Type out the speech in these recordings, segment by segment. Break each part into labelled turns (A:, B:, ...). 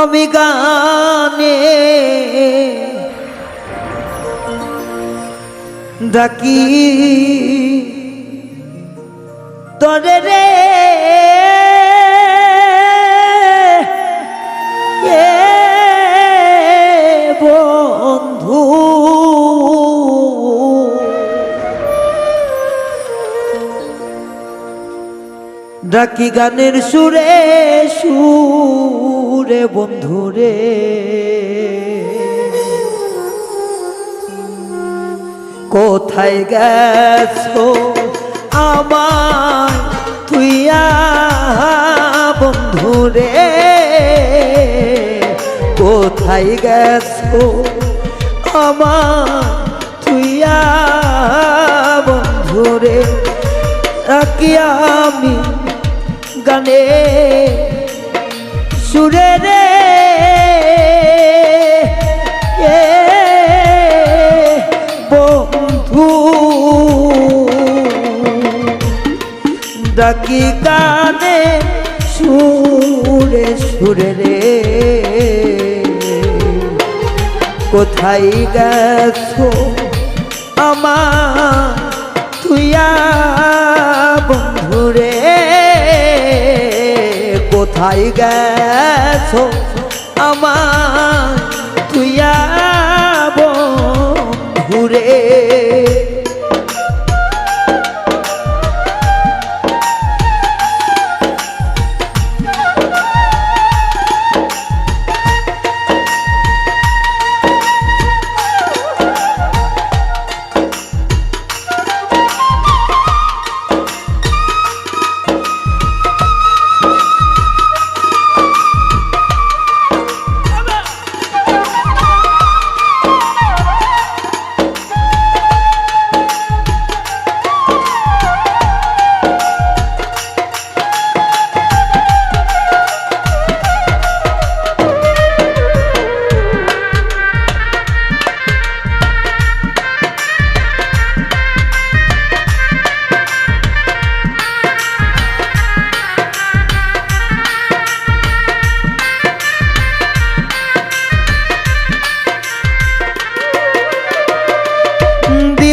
A: আমি গানে ডাকি। তরে রে বন্ধু। ডাকি গানের সুরে সুরে। বন্ধুরে কোথায় গেছো আমার তুইয়া বন্ধুরে কোথায় গেছো আমার তুইয়া বন্ধুরে রাখি আমি গানে। সুরে রে বন্ধু। ডাকি গানে সুরে সুরে রে কোথায় গেছো আমার তুইয়া বন্ধুরে কোথায় গেছো? আমার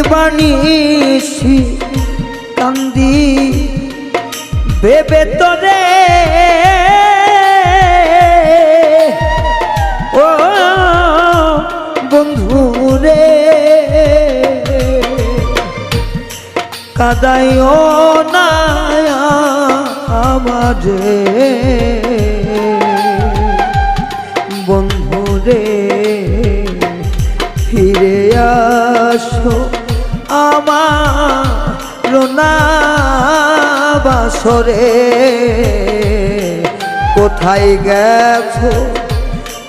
A: দিবানিসি কান্দি। ভেবে তোরে ও বন্ধু রে। কাদাইও না আমারে বন্ধু রে ফিরে আসো। আমার বাসরে কোথায় গেছ?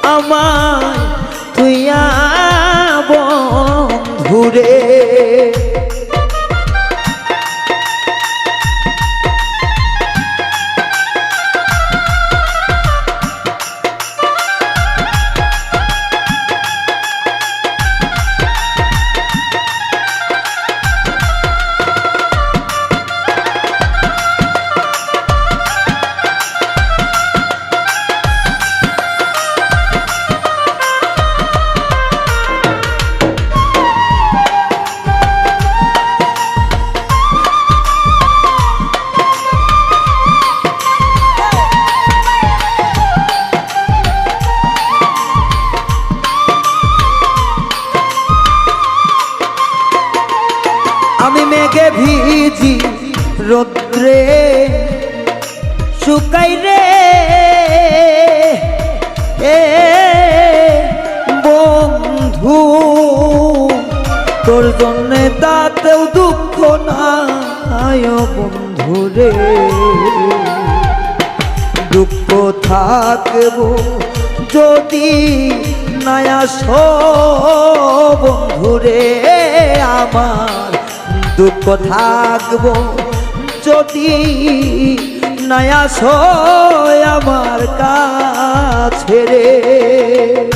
A: আমার তুইয়া বন্ধুরে মেঘে ভিজি রোদ্রে? শুকাই রে। এ বন্ধু, তোর জন্যে তাতেও দুঃখ ও বন্ধু রে। দুঃখ থাকব যদি নয়া বন্ধুরে আমার। দুঃখ থাকব। যদি নয়া আমার কাছে রে।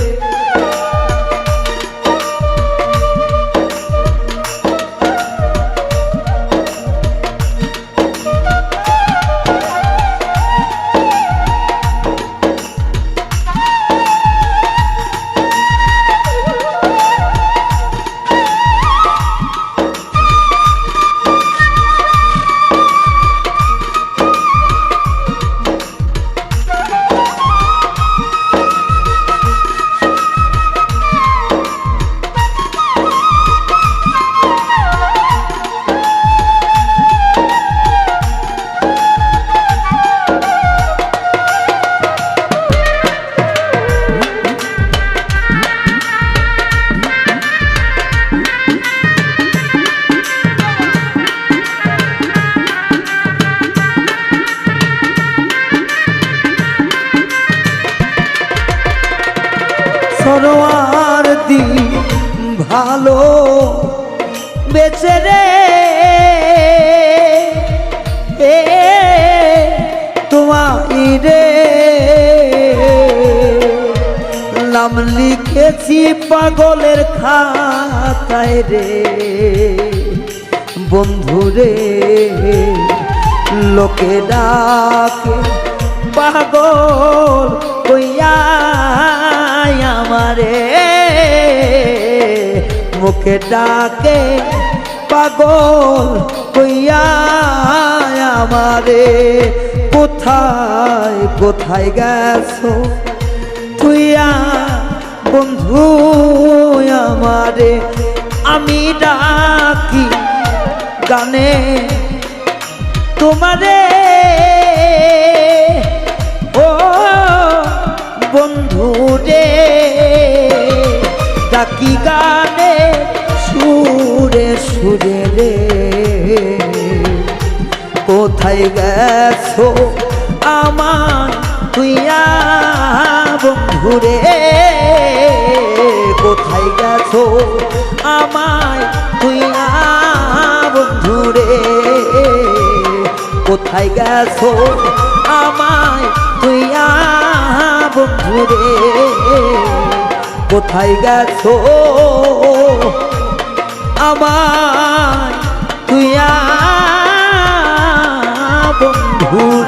A: পরোয়ার দি ভালো বেচে রে। এ রে। নাম লিখেছি পাগলের খাতায় রে। বন্ধু রে, লোকে ডাকে পাগল কইয়া আমারে মুখে ডাকে, পাগল কইয়া আমারে। কোথায় কোথায় গেছো? তুইয়া বন্ধু আমারে, আমি ডাকি গানে। তোমারে, ও বন্ধু রে ডাকি গানে সুরে সুরে রে। কোথায় গেছো আমার তুইয়া বন্ধুরে কোথায় গেছো আমায় তুইয়া বন্ধুরে কোথায় গেছো আমায় তুইয়া বন্ধুরে কোথায় গেছো? আমার তুই বন্ধুর